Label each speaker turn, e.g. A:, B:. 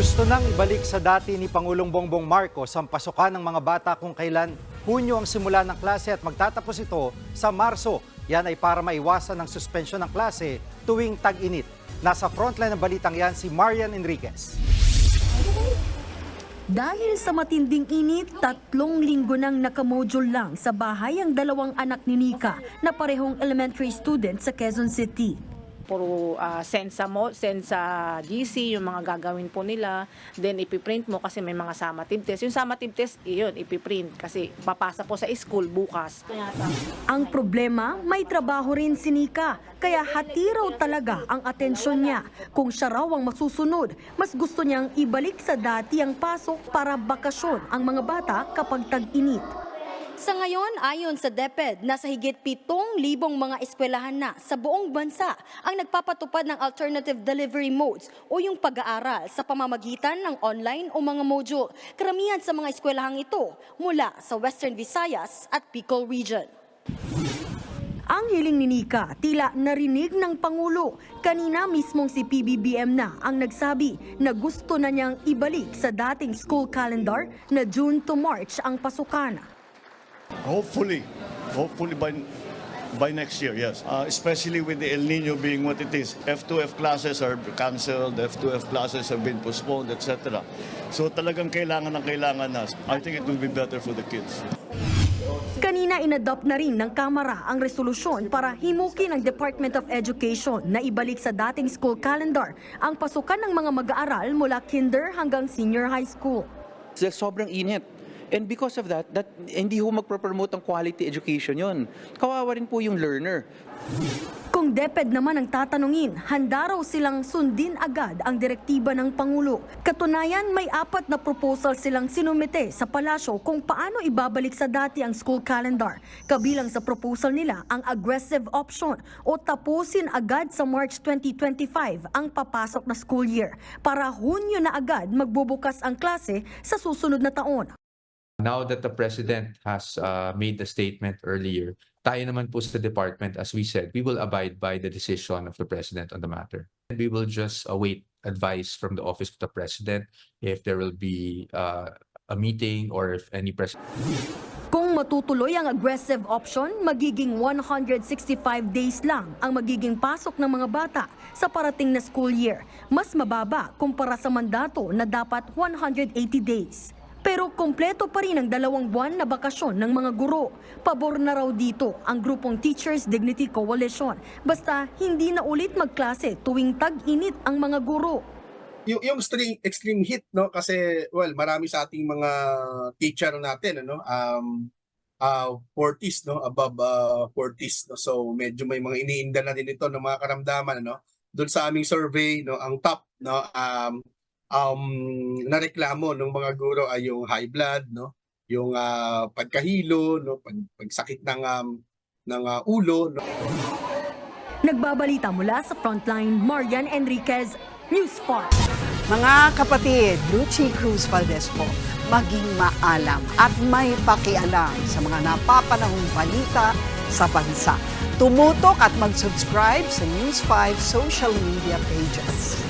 A: Gusto nang ibalik sa dati ni Pangulong Bongbong Marcos ang pasukan ng mga bata kung kailan Hunyo ang simula ng klase at magtatapos ito sa Marso. Yan ay para maiwasan ang suspensyon ng klase tuwing tag-init. Nasa frontline ng balitang yan si Marian Enriquez.
B: Dahil sa matinding init, tatlong linggo nang nakamodule lang sa bahay ang dalawang anak ni Nika na parehong elementary student sa Quezon City.
C: Puro ah, send mo, send GC yung mga gagawin po nila. Then ipiprint mo kasi may mga summative test. Yung summative test, iyon, ipiprint kasi papasa po sa school bukas.
B: Ang problema, may trabaho rin si Nika, kaya hati raw talaga ang atensyon niya. Kung siya raw ang masusunod, mas gusto niyang ibalik sa dati ang pasok para bakasyon ang mga bata kapag tag-init. Sa ngayon, ayon sa DepEd, nasa higit 7,000 mga eskwelahan na sa buong bansa ang nagpapatupad ng alternative delivery modes o yung pag-aaral sa pamamagitan ng online o mga module. Karamihan sa mga eskwelahang ito mula sa Western Visayas at Bicol Region. Ang hiling ni Nika, tila narinig ng Pangulo. Kanina mismong si PBBM na ang nagsabi na gusto na niyang ibalik sa dating school calendar na June to March ang pasukan.
D: Hopefully, hopefully by by next year, yes. Uh, especially with the El Nino being what it is, F2F classes are cancelled, F2F classes have been postponed, etc. So talagang kailangan ng kailangan na. I think it will be better for the kids.
B: Kanina inadopt na rin ng Kamara ang resolusyon para himukin ng Department of Education na ibalik sa dating school calendar ang pasukan ng mga mag-aaral mula kinder hanggang senior high school.
E: Sobrang init. And because of that, that hindi ho magpropromote ang quality education yon. Kawawa rin po yung learner.
B: Kung DepEd naman ang tatanungin, handa raw silang sundin agad ang direktiba ng Pangulo. Katunayan, may apat na proposal silang sinumite sa palasyo kung paano ibabalik sa dati ang school calendar. Kabilang sa proposal nila ang aggressive option o tapusin agad sa March 2025 ang papasok na school year para Hunyo na agad magbubukas ang klase sa susunod na taon.
F: Now that the president has uh, made the statement earlier, tayo naman po sa department, as we said, we will abide by the decision of the president on the matter. We will just await advice from the office of the president if there will be uh, a meeting or if any pres-
B: Kung matutuloy ang aggressive option, magiging 165 days lang ang magiging pasok ng mga bata sa parating na school year. Mas mababa kumpara sa mandato na dapat 180 days. Pero kompleto pa rin ang dalawang buwan na bakasyon ng mga guro. Pabor na raw dito ang grupong Teachers Dignity Coalition. Basta hindi na ulit magklase tuwing tag-init ang mga guro.
G: yung, yung extreme, extreme heat no? Kasi well marami sa ating mga teacher natin ano? Um uh, 40s no? Above uh, 40s no? So medyo may mga iniinda na din ito ng mga karamdaman no doon sa aming survey no? Ang top no? Um um nareklamo ng mga guro ay yung high blood no yung ah, pagkahilo no pag, pagsakit ng um, ng ah, ulo no
B: Nagbabalita mula sa Frontline, Marian Enriquez, News 4.
H: Mga kapatid, Lucy Cruz Valdez po, maging maalam at may pakialam sa mga napapanahong balita sa bansa. Tumutok at mag-subscribe sa News 5 social media pages.